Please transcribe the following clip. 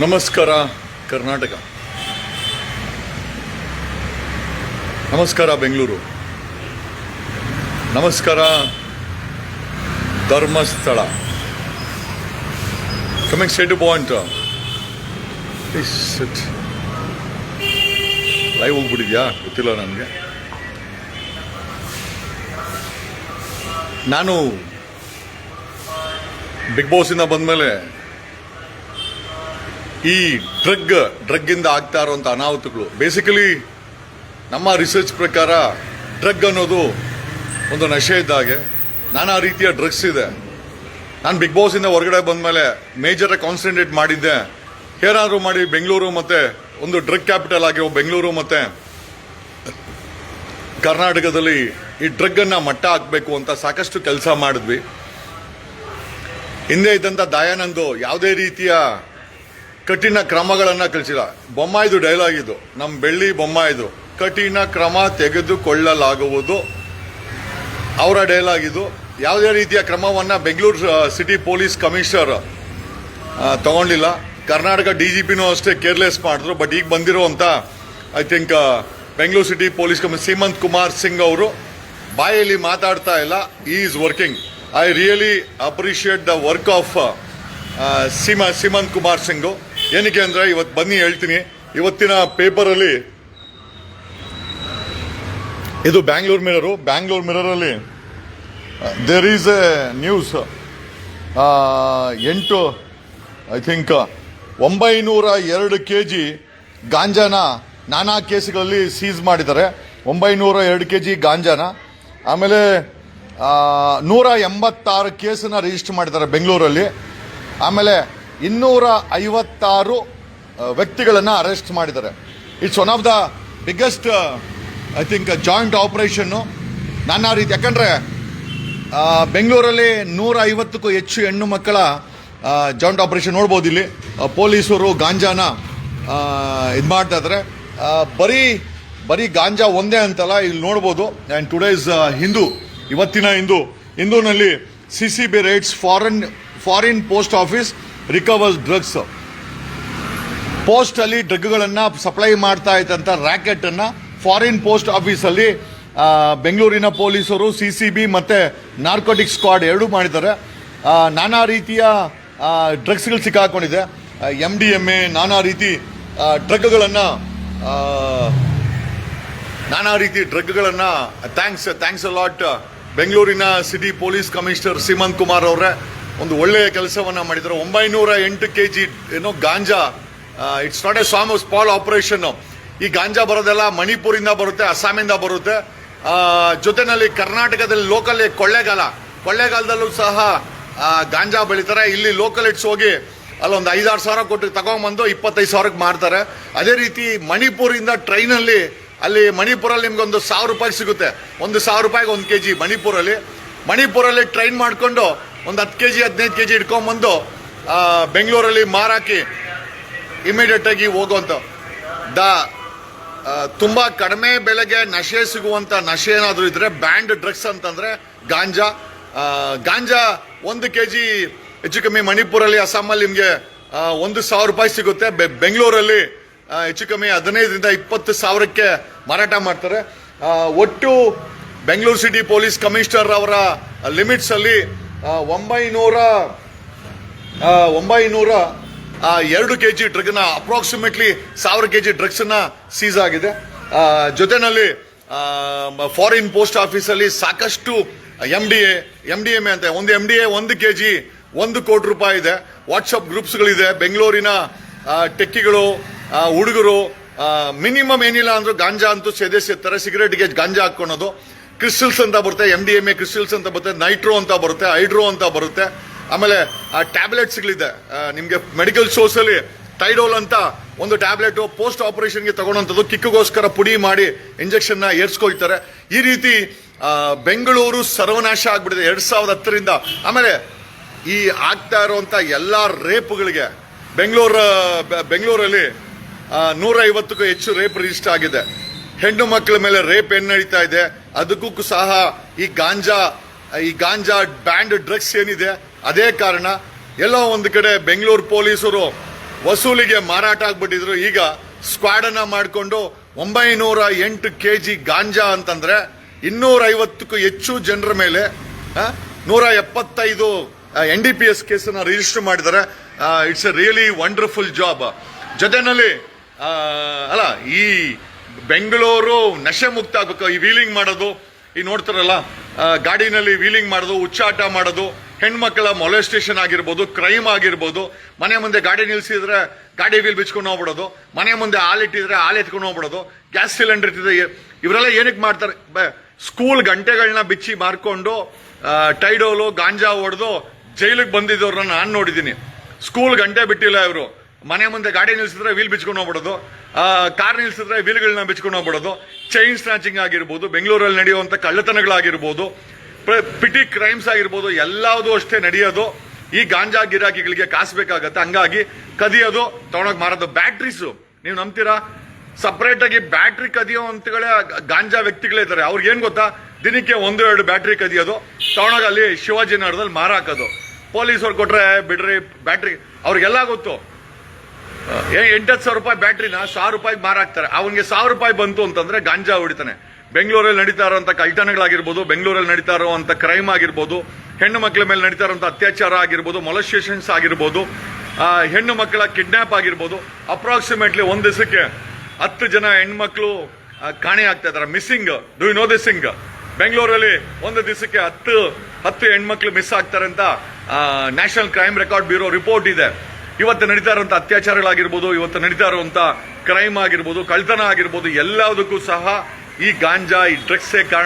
ನಮಸ್ಕಾರ, ಕರ್ನಾಟಕ. ನಮಸ್ಕಾರ, ಬೆಂಗಳೂರು. ನಮಸ್ಕಾರ, Dharmasthala. Coming state to point live ಹೋಗ್ಬಿಟ್ಟಿದ್ಯಾ? ಗೊತ್ತಿಲ್ಲ ನನಗೆ. ನಾನು ಬಿಗ್ ಬಾಸಿಂದ ಬಂದಮೇಲೆ ಈ ಡ್ರಗ್, ಡ್ರಗ್ಗಿಂದ ಆಗ್ತಾ ಇರುವಂಥ ಅನಾಹುತಗಳು. ಬೇಸಿಕಲಿ ನಮ್ಮ ರಿಸರ್ಚ್ ಪ್ರಕಾರ ಡ್ರಗ್ ಅನ್ನೋದು ಒಂದು ನಶೆ ಇದ್ದಾಗೆ ನಾನಾ ರೀತಿಯ ಡ್ರಗ್ಸ್ ಇದೆ. ನಾನು ಬಿಗ್ ಬಾಸಿಂದ ಹೊರಗಡೆ ಬಂದಮೇಲೆ ಮೇಜರ್ ಕಾನ್ಸಂಟ್ರೇಟ್ ಮಾಡಿದ್ದೆ. ಏನಾದರೂ ಮಾಡಿ ಬೆಂಗಳೂರು ಮತ್ತೆ ಒಂದು ಡ್ರಗ್ ಕ್ಯಾಪಿಟಲ್ ಆಗಿ ಬೆಂಗಳೂರು ಮತ್ತೆ ಕರ್ನಾಟಕದಲ್ಲಿ ಈ ಡ್ರಗ್ ಅನ್ನ ಮಟ್ಟ ಹಾಕಬೇಕು ಅಂತ ಸಾಕಷ್ಟು ಕೆಲಸ ಮಾಡಿದ್ವಿ. ಹಿಂದೆ ಇದ್ದಂಥ ದಯಾನಂದು ಯಾವುದೇ ರೀತಿಯ ಕಠಿಣ ಕ್ರಮಗಳನ್ನು ಕಳಿಸಿಲ್ಲ ಬೊಮ್ಮಾಯಿದು ಡೈಲಾಗ್ ಇದು. ನಮ್ಮ ಬೆಳ್ಳಿ ಬೊಮ್ಮಾಯಿದು. ಕಠಿಣ ಕ್ರಮ ತೆಗೆದುಕೊಳ್ಳಲಾಗುವುದು. ಅವರ ಡೈಲಾಗ್ ಇದು. ಯಾವುದೇ ರೀತಿಯ ಕ್ರಮವನ್ನು ಬೆಂಗಳೂರು ಸಿಟಿ ಪೊಲೀಸ್ ಕಮಿಷನರ್ ತಗೊಂಡಿಲ್ಲ. ಕರ್ನಾಟಕ ಡಿ ಜಿ ಪಿನೂ ಅಷ್ಟೇ ಕೇರ್ಲೆಸ್ ಮಾಡಿದ್ರು. ಬಟ್ ಈಗ ಬಂದಿರುವಂಥ I think Bengaluru city police ಕಮಿ Seemant Kumar Singh ಅವರು ಬಾಯಲ್ಲಿ ಮಾತಾಡ್ತಾ ಇಲ್ಲ. ಈ is working I really appreciate the work of ಸೀಮ Seemant Kumar Singh ಏನಕ್ಕೆ ಅಂದರೆ ಇವತ್ತು ಬನ್ನಿ ಹೇಳ್ತೀನಿ. ಇವತ್ತಿನ ಪೇಪರಲ್ಲಿ ಇದು ಬ್ಯಾಂಗ್ಳೂರ್ ಮಿರರು. ಬ್ಯಾಂಗ್ಳೂರ್ ಮಿರರಲ್ಲಿ ದೇರ್ ಈಸ್ ಎ ನ್ಯೂಸ್ ಎಂಟು ಐ ಥಿಂಕ್ ಒಂಬೈನೂರ ಎರಡು ಕೆ ಜಿ ಗಾಂಜಾನ ನಾನಾ ಕೇಸ್ಗಳಲ್ಲಿ ಸೀಸ್ ಮಾಡಿದ್ದಾರೆ. ಒಂಬೈನೂರ ಎರಡು ಕೆ ಜಿ ಗಾಂಜಾನ. ಆಮೇಲೆ ನೂರ ಎಂಬತ್ತಾರು ಕೇಸನ್ನ ರಿಜಿಸ್ಟರ್ ಮಾಡಿದ್ದಾರೆ ಬೆಂಗಳೂರಲ್ಲಿ. ಆಮೇಲೆ ಇನ್ನೂರ ಐವತ್ತಾರು ವ್ಯಕ್ತಿಗಳನ್ನು ಅರೆಸ್ಟ್ ಮಾಡಿದ್ದಾರೆ. It's one of the biggest I think joint operation ನಾನಾ ರೀತಿ ಯಾಕಂದರೆ ಬೆಂಗಳೂರಲ್ಲಿ ನೂರ ಐವತ್ತಕ್ಕೂ ಹೆಚ್ಚು ಹೆಣ್ಣು ಮಕ್ಕಳ ಜಾಯಿಂಟ್ ಆಪರೇಷನ್ ನೋಡ್ಬೋದು ಇಲ್ಲಿ. ಪೊಲೀಸರು ಗಾಂಜಾನ ಇದು ಮಾಡ್ತಾ ಇದ್ದಾರೆ ಬರೀ ಬರೀ ಗಾಂಜಾ ಒಂದೇ ಅಂತಲ್ಲ, ಇಲ್ಲಿ ನೋಡ್ಬೋದು. ಆ್ಯಂಡ್ ಟುಡೇಸ್ ಹಿಂದೂ, ಇವತ್ತಿನ Hindu, ಹಿಂದೂನಲ್ಲಿ C C B raids foreign foreign post office recovers drugs. ಪೋಸ್ಟಲ್ಲಿ ಡ್ರಗ್ಗಳನ್ನು ಸಪ್ಲೈ ಮಾಡ್ತಾ ಇದ್ದಂತ ರ್ಯಾಕೆಟನ್ನು ಫಾರಿನ್ ಪೋಸ್ಟ್ ಆಫೀಸಲ್ಲಿ ಬೆಂಗಳೂರಿನ ಪೊಲೀಸರು, ಸಿ ಸಿ ಬಿ ಮತ್ತೆ ನಾರ್ಕೋಟಿಕ್ ಸ್ಕ್ವಾಡ್ ಎರಡೂ ಮಾಡಿದ್ದಾರೆ. ನಾನಾ ರೀತಿಯ ಡ್ರಗ್ಸ್ಗಳು ಸಿಕ್ಕಾಕೊಂಡಿದೆ. ಎಂ ಡಿ ಎಂ ಎ, ನಾನಾ ರೀತಿ ಡ್ರಗ್ಗಳನ್ನು ನಾನಾ ರೀತಿ ಡ್ರಗ್ಗಳನ್ನು ಥ್ಯಾಂಕ್ಸ್ ಥ್ಯಾಂಕ್ಸ್ ಅಲಾಟ್ ಬೆಂಗಳೂರಿನ city police commissioner Seemant Kumar ಅವರೇ. ಒಂದು ಒಳ್ಳೆಯ ಕೆಲಸವನ್ನು ಮಾಡಿದರು. ಒಂಬೈನೂರ ಎಂಟು ಕೆ ಜಿ ಏನೋ ಗಾಂಜಾ ಇಟ್ಸ್ ನಾಟ್ ಎ ಸಾಮ್ ಸ್ಪಾಲ್ ಆಪರೇಷನ್ನು ಈ ಗಾಂಜಾ ಬರೋದೆಲ್ಲ ಮಣಿಪುರಿಂದ ಬರುತ್ತೆ, ಅಸ್ಸಾಮಿಂದ ಬರುತ್ತೆ. ಜೊತೆನಲ್ಲಿ ಕರ್ನಾಟಕದಲ್ಲಿ ಲೋಕಲ್ ಕೊಳ್ಳೇಗಾಲ. ಕೊಳ್ಳೇಗಾಲದಲ್ಲೂ ಸಹ ಗಾಂಜಾ ಬೆಳೀತಾರೆ. ಇಲ್ಲಿ ಲೋಕಲ್ ಇಟ್ಸ್ ಹೋಗಿ ಅಲ್ಲೊಂದು ಐದಾರು ಸಾವಿರ ಕೊಟ್ಟು ತಗೊಂಬಂದು ಇಪ್ಪತ್ತೈದು ಸಾವಿರಕ್ಕೆ ಮಾರ್ತಾರೆ. ಅದೇ ರೀತಿ ಮಣಿಪುರಿಂದ ಟ್ರೈನಲ್ಲಿ ಅಲ್ಲಿ ಮಣಿಪುರಲ್ಲಿ ನಿಮ್ಗೊಂದು ಸಾವಿರ ರೂಪಾಯಿ ಸಿಗುತ್ತೆ. ಒಂದು ಸಾವಿರ ರೂಪಾಯಿಗೆ ಒಂದು ಕೆ ಜಿ ಮಣಿಪುರಲ್ಲಿ. ಮಣಿಪುರಲ್ಲಿ ಟ್ರೈನ್ ಮಾಡಿಕೊಂಡು ಒಂದು ಹತ್ತು ಕೆ ಜಿ ಹದಿನೈದು ಕೆ ಜಿ ಇಟ್ಕೊಂಬಂದು ಬೆಂಗಳೂರಲ್ಲಿ ಮಾರಾಕಿ ಇಮಿಡಿಯೇಟ್ ಆಗಿ ಹೋಗುವಂತ. ದ ತುಂಬ ಕಡಿಮೆ ಬೆಲೆಗೆ ನಶೆ ಸಿಗುವಂತ ನಶೆ ಏನಾದರೂ ಇದ್ರೆ ಬ್ಯಾಂಡ್ ಡ್ರಗ್ಸ್ ಅಂತಂದ್ರೆ ಗಾಂಜಾ. ಗಾಂಜಾ ಒಂದು ಕೆ ಜಿ ಹೆಚ್ಚು ಕಮ್ಮಿ ಮಣಿಪುರಲ್ಲಿ ಅಸ್ಸಾಮಲ್ಲಿ ನಿಮಗೆ ಒಂದು ಸಾವಿರ ರೂಪಾಯಿ ಸಿಗುತ್ತೆ. ಬೆಂಗಳೂರಲ್ಲಿ ಹೆಚ್ಚು ಕಮ್ಮಿ ಹದಿನೈದರಿಂದ ಇಪ್ಪತ್ತು ಸಾವಿರಕ್ಕೆ ಮಾರಾಟ ಮಾಡ್ತಾರೆ. ಒಟ್ಟು ಬೆಂಗಳೂರು ಸಿಟಿ ಪೊಲೀಸ್ ಕಮಿಷನರ್ ಅವರ ಲಿಮಿಟ್ಸ್ ಅಲ್ಲಿ ಆ, ಒಂಬೈನೂರ ಒಂಬೈನೂರ ಎರಡು ಕೆ ಜಿ ಡ್ರಗ್ನ ಅಪ್ರಾಕ್ಸಿಮೇಟ್ಲಿ ಸಾವಿರ ಕೆ ಜಿ ಡ್ರಗ್ಸ್ನ ಸೀಸ್ ಆಗಿದೆ. ಜೊತೆನಲ್ಲಿ ಫಾರಿನ್ ಪೋಸ್ಟ್ ಆಫೀಸಲ್ಲಿ ಸಾಕಷ್ಟು M D A M D M A ಅಂತ, ಒಂದು ಎಂ ಡಿ ಎ ಒಂದು ಕೆ ಜಿ ಒಂದು ಕೋಟಿ ರೂಪಾಯಿ ಇದೆ. ವಾಟ್ಸಪ್ ಗ್ರೂಪ್ಸ್ಗಳಿದೆ ಬೆಂಗಳೂರಿನ ಟೆಕ್ಕಿಗಳು ಹುಡುಗರು ಮಿನಿಮಮ್ ಏನಿಲ್ಲ ಅಂದ್ರೂ ಗಾಂಜಾ ಅಂತೂ ಸೆದೆ ಸೇರ್ತಾರೆ ಸಿಗರೇಟ್ಗೆ ಗಾಂಜಾ ಹಾಕೊಳೋದು ಕ್ರಿಸ್ಟಲ್ಸ್ ಅಂತ ಬರುತ್ತೆ M D M A crystals ಅಂತ ಬರುತ್ತೆ, ನೈಟ್ರೋ ಅಂತ ಬರುತ್ತೆ, ಹೈಡ್ರೋ ಅಂತ ಬರುತ್ತೆ. ಆಮೇಲೆ, ಆ ಟ್ಯಾಬ್ಲೆಟ್ಸ್ಗಳಿದೆ ನಿಮಗೆ ಮೆಡಿಕಲ್ ಸ್ಟೋರ್ಸಲ್ಲಿ ಟೈಡೋಲ್ ಅಂತ ಒಂದು ಟ್ಯಾಬ್ಲೆಟ್ ಪೋಸ್ಟ್ ಆಪರೇಷನ್ಗೆ ತಗೊಳ್ಳೋಂಥದ್ದು ಕಿಕ್ಕಿಗೋಸ್ಕರ ಪುಡಿ ಮಾಡಿ ಇಂಜೆಕ್ಷನ್ನ ಏರ್ಸ್ಕೊಳ್ತಾರೆ. ಈ ರೀತಿ ಬೆಂಗಳೂರು ಸರ್ವನಾಶ ಆಗ್ಬಿಟ್ಟಿದೆ ಎರಡು ಸಾವಿರದ ಹತ್ತರಿಂದ. ಆಮೇಲೆ, ಈ ಆಗ್ತಾ ಇರುವಂಥ ಎಲ್ಲ ರೇಪ್ಗಳಿಗೆ, ಬೆಂಗಳೂರು ಬೆಂಗಳೂರಲ್ಲಿ ನೂರೈವತ್ತಕ್ಕೂ ಹೆಚ್ಚು ರೇಪ್ ರಿಜಿಸ್ಟರ್ ಆಗಿದೆ. ಹೆಣ್ಣು ಮಕ್ಕಳ ಮೇಲೆ ರೇಪ್ ಏನು ನಡೀತಾ ಇದೆ. ಅದಕ್ಕೂ ಸಹ ಈ ಗಾಂಜಾ ಈ ಗಾಂಜಾ ಬ್ಯಾಂಡ್ ಡ್ರಗ್ಸ್ ಏನಿದೆ, ಅದೇ ಕಾರಣ ಎಲ್ಲೋ ಒಂದು ಕಡೆ ಬೆಂಗಳೂರು ಪೊಲೀಸರು ವಸೂಲಿಗೆ ಮಾರಾಟ ಆಗ್ಬಿಟ್ಟಿದ್ರು. ಈಗ ಸ್ಕ್ವಾಡ್ ಅನ್ನ ಮಾಡಿಕೊಂಡು ಒಂಬೈನೂರ ಎಂಟು ಕೆ ಜಿ ಗಾಂಜಾ ಅಂತಂದ್ರೆ ಇನ್ನೂರ ಐವತ್ತಕ್ಕೂ ಹೆಚ್ಚು ಜನರ ಮೇಲೆ ನೂರ ಎಪ್ಪತ್ತೈದು ಎನ್ ಡಿ ಪಿ ಎಸ್ ಕೇಸನ್ನು ರಿಜಿಸ್ಟರ್ ಮಾಡಿದ್ದಾರೆ. It's a really wonderful job ಜೊತೆನಲ್ಲಿ ಅಲ್ಲ, ಈ ಬೆಂಗಳೂರು ನಶೆ ಮುಕ್ತ ಆಗ್ಬೇಕು. ಈ ವೀಲಿಂಗ್ ಮಾಡೋದು, ಈ ನೋಡ್ತಾರಲ್ಲ ಗಾಡಿನಲ್ಲಿ ವೀಲಿಂಗ್ ಮಾಡೋದು ಉಚ್ಚಾಟ ಮಾಡೋದು, ಹೆಣ್ಮಕ್ಳ ಮೊಲೆಸ್ಟೇಷನ್ ಆಗಿರ್ಬೋದು ಕ್ರೈಮ್ ಆಗಿರ್ಬೋದು, ಮನೆ ಮುಂದೆ ಗಾಡಿ ನಿಲ್ಸಿದ್ರೆ ಗಾಡಿ ವೀಲ್ ಬಿಚ್ಕೊಂಡು ಹೋಗ್ಬಿಡೋದು, ಮನೆ ಮುಂದೆ ಹಾಲಿಟ್ಟಿದ್ರೆ ಹಾಲು ಎತ್ಕೊಂಡು ಹೋಗ್ಬಿಡೋದು ಗ್ಯಾಸ್ ಸಿಲಿಂಡರ್ ಇಟ್ಟಿದ್ರೆ ಇ- ಇವರೆಲ್ಲ ಏನಕ್ಕೆ ಮಾಡ್ತಾರೆ? ಸ್ಕೂಲ್ ಗಂಟೆಗಳನ್ನ ಬಿಚ್ಚಿ ಮಾರ್ಕೊಂಡು ಟೈಡೋಲು, ಗಾಂಜಾ ಹೊಡೆದು ಜೈಲಿಗೆ ಬಂದಿದ್ದವ್ರನ್ನ ನಾನು ನೋಡಿದ್ದೀನಿ. ಸ್ಕೂಲ್ ಗಂಟೆ ಬಿಟ್ಟಿಲ್ಲ ಇವರು. ಮನೆ ಮುಂದೆ ಗಾಡಿ ನಿಲ್ಸಿದ್ರೆ ವೀಲ್ ಬಿಚ್ಕೊಂಡು ಹೋಗ್ಬಿಡೋದು ಕಾರ್ ನಿಲ್ಸಿದ್ರೆ ವೀಲ್ಗಳನ್ನ ಬಿಚ್ಕೊಂಡು ಹೋಗ್ಬಿಡೋದು ಚೈನ್ ಸ್ನಾಚಿಂಗ್ ಆಗಿರ್ಬೋದು, ಬೆಂಗಳೂರಲ್ಲಿ ನಡೆಯುವಂಥ ಕಳ್ಳತನಗಳಾಗಿರ್ಬೋದು ಪಿಟಿ ಕ್ರೈಮ್ಸ್ ಆಗಿರ್ಬೋದು ಎಲ್ಲದೂ ಅಷ್ಟೇ ನಡೆಯೋದು. ಈ ಗಾಂಜಾ ಗಿರಾಕಿಗಳಿಗೆ ಕಾಸು ಬೇಕಾಗತ್ತೆ. ಹಂಗಾಗಿ ಕದಿಯೋದು, ತಗೊಂಡೋಗಿ ಮಾರೋದು. ಬ್ಯಾಟ್ರೀಸು ನೀವು ನಂಬ್ತೀರಾ? ಸಪ್ರೇಟ್ ಆಗಿ ಬ್ಯಾಟ್ರಿ ಕದಿಯೋ ಅಂತಗಳೇ ಗಾಂಜಾ ವ್ಯಕ್ತಿಗಳೇ ಇದ್ದಾರೆ. ಅವ್ರಿಗೆ ಏನ್ ಗೊತ್ತಾ? ದಿನಕ್ಕೆ ಒಂದು, ಎರಡು ಬ್ಯಾಟ್ರಿ ಕದಿಯೋದು. ತಗೊಂಡೋಗಿ ಅಲ್ಲಿ ಶಿವಾಜಿ ನಗರದಲ್ಲಿ ಮಾರಾಕೋದು. ಪೊಲೀಸರು ಕೊಟ್ಟರೆ ಬಿಡ್ರಿ ಬ್ಯಾಟ್ರಿ ಅವ್ರಿಗೆಲ್ಲ ಗೊತ್ತು. ಎಂಟತ್ತು ಸಾವಿರ ರೂಪಾಯಿ ಬ್ಯಾಟ್ರಿನ ಸಾವಿರ ರೂಪಾಯಿ ಮಾರಾಕ್ತಾರೆ ಅವನಿಗೆ ಸಾವಿರ ರೂಪಾಯಿ ಬಂತು ಅಂತಂದ್ರೆ ಗಾಂಜಾ ಹೊಡಿತಾನೆ. ಬೆಂಗಳೂರಲ್ಲಿ ನಡೀತಾ ಇರುವಂತ ಕಲ್ಟನಗಳಾಗಿರ್ಬೋದು ಬೆಂಗಳೂರಲ್ಲಿ ನಡೀತಾ ಇರುವಂತ ಕ್ರೈಮ್ ಆಗಿರ್ಬೋದು, ಹೆಣ್ಣು ಮಕ್ಕಳ ಮೇಲೆ ನಡೀತಾ ಇರುವಂತ ಅತ್ಯಾಚಾರ ಆಗಿರ್ಬೋದು ಮೊಲಸ್ಟೇಷನ್ಸ್ ಆಗಿರ್ಬೋದು ಹೆಣ್ಣು ಮಕ್ಕಳ ಕಿಡ್ನಾಪ್ ಆಗಿರ್ಬೋದು ಅಪ್ರಾಕ್ಸಿಮೇಟ್ಲಿ ಒಂದು ದಿವಸಕ್ಕೆ ಹತ್ತು ಜನ ಹೆಣ್ಮಕ್ಳು ಕಾಣೆ ಆಗ್ತಾ ಇದಾರೆ missing do you know this thing ಬೆಂಗಳೂರಲ್ಲಿ ಒಂದು ದಿವಸಕ್ಕೆ ಹತ್ತು ಹತ್ತು ಹೆಣ್ಮಕ್ಳು ಮಿಸ್ ಆಗ್ತಾರೆ ಅಂತ national crime record bureau report ಇದೆ. ಇವತ್ತು ನಡೀತಾ ಇರುವಂತ ಅತ್ಯಾಚಾರಗಳಾಗಿರ್ಬೋದು, ಇವತ್ತು ನಡೀತಾ ಇರುವಂತ ಕ್ರೈಮ್ ಆಗಿರ್ಬೋದು ಕಳ್ತನ ಆಗಿರ್ಬೋದು, ಎಲ್ಲದಕ್ಕೂ ಸಹ ಈ ಗಾಂಜಾ, ಈ ಡ್ರಗ್ಸೇ ಕಾರಣ